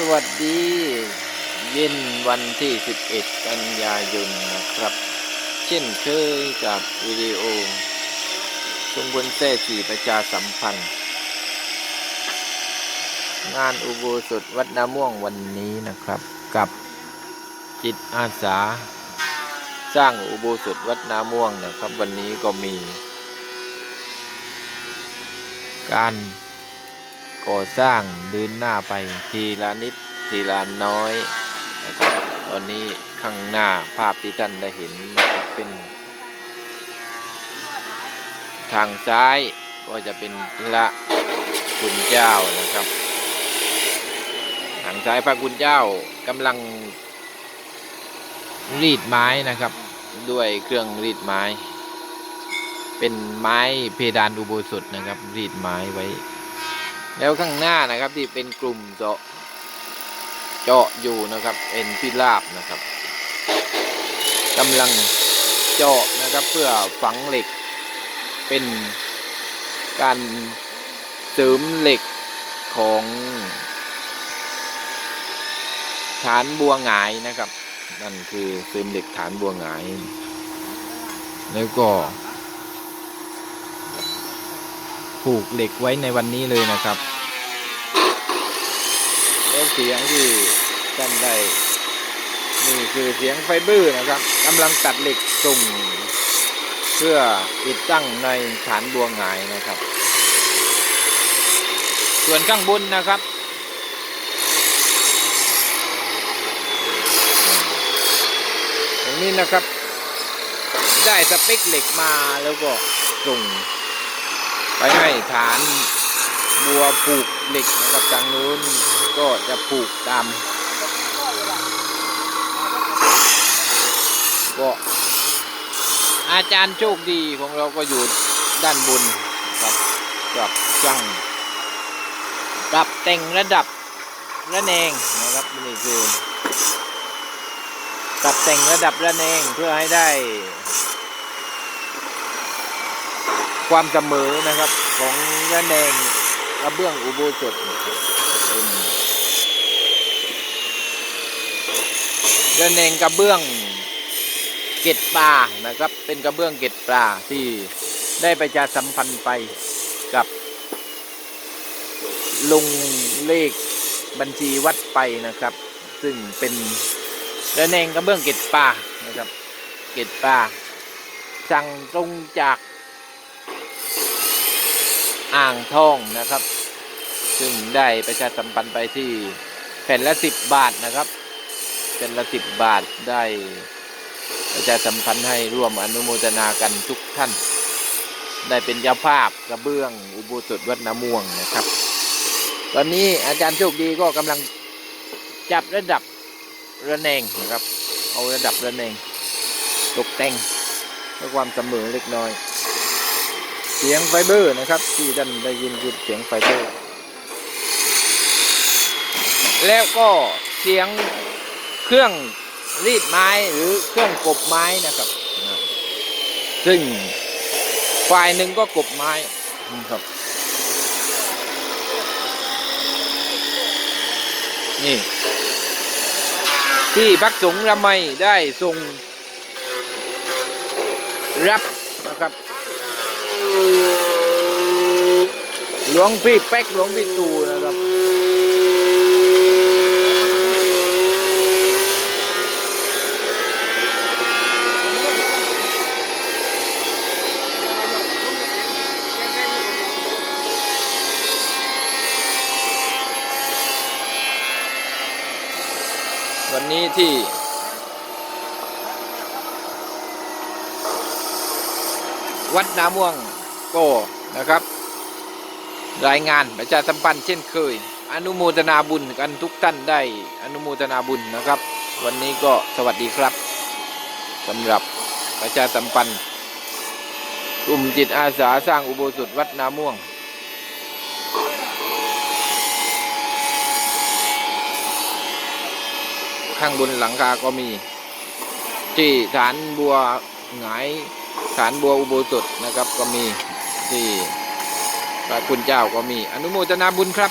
สวัสดี เย็นวันที่ 11 กันยายนนะครับ เช่นเคยกับวิดีโอชุมพลแท้สีประชาสัมพันธ์ งานอุโบสถวัดนาม่วงวันนี้นะครับ กับจิตอาสา สร้างอุโบสถวัดนาม่วงนะครับ วันนี้ก็มี การ ก่อสร้างเดินหน้าไปทีละนิดทีละน้อยนะครับตอนนี้ข้างหน้าภาพที่ท่านได้เห็นนะครับเป็น ทางซ้ายก็จะเป็นพระคุณเจ้านะครับ ทางซ้ายพระคุณเจ้ากำลังรีดไม้นะครับ ด้วยเครื่องรีดไม้ เป็นไม้เพดานอุโบสถนะครับ รีดไม้ไว้ แล้วข้างหน้านะครับที่เป็นกลุ่มเจาะเจาะอยู่นะครับเป็นพิราบนะครับกำลังเจาะนะครับเพื่อฝังเหล็ก เป็นการเสริมเหล็กของฐานบัวหงายนะครับ นั่นคือเสริมเหล็กฐานบัวหงาย แล้วก็ ผูกเหล็กไว้ในวันนี้เลยนะครับแล้วเสียงที่ท่านได้นี่คือเสียงไฟเบอร์นะครับกำลังตัดเหล็กส่งเพื่อติดตั้งในฐานบัวหงายนะครับ ส่วนข้างบนนะครับตรงนี้นะครับ ได้สเปคเหล็กมาแล้วก็ส่ง ไปให้ฐานบัวผูกเหล็กนะครับทางนู้นก็จะผูกตามก็อาจารย์โชคดีของเราก็อยู่ด้านบนครับกับช่างปรับแต่งระดับระแนงนะครับนี่คือปรับแต่งระดับระแนงเพื่อให้ได้ ความเสมอนะครับของระแนงกระเบื้องอุโบสถนะครับเป็นระแนงกระเบื้องเกล็ดปลานะครับ เป็นกระเบื้องเกล็ดปลาที่ได้ประชาสัมพันธ์ไปกับลงเลขบัญชีวัดไปนะครับ ซึ่งเป็นระแนงกระเบื้องเกล็ดปลานะครับ เกล็ดปลาสั่งตรงจาก อ่างทองนะครับ ซึ่งได้ประชาสัมพันธ์ไปที่แผ่นละสิบบาทนะครับแผ่นละสิบบาทได้ประชาสัมพันธ์ให้ร่วมอนุโมทนากันทุกท่าน ได้เป็นเจ้าภาพกระเบื้องอุโบสถวัดนาม่วงนะครับ ตอนนี้อาจารย์โชคดีก็กำลังจับระดับระแนงนะครับ เอาระดับระแนงตกแต่งเพื่อความเสมอเล็กน้อย เสียงไฟเบอร์นะครับ ที่ท่านได้ยินคือเสียงไฟเบอร์ แล้วก็เสียงเครื่องรีดไม้หรือเครื่องกบไม้นะครับ ซึ่งฝ่ายหนึ่งก็กบไม้นะครับ นี่ ที่พักสงฆ์ระไมได้ทรงรับนะครับ หลวงพี่เป๊กหลวงพี่ตูนะครับ วันนี้ที่วัดนาม่วง โกนะครับ รายงานประชาสัมพันธ์เช่นเคย อนุโมทนาบุญกันทุกท่านได้อนุโมทนาบุญนะครับ วันนี้ก็สวัสดีครับสำหรับประชาสัมพันธ์กลุ่มจิตอาสาสร้างอุโบสถวัดนาม่วงข้างบนหลังคาก็มี ที่ฐานบัวหงายฐานบัวอุโบสถนะครับก็มี ที่พระคุณเจ้าก็มีอนุโมทนาบุญครับ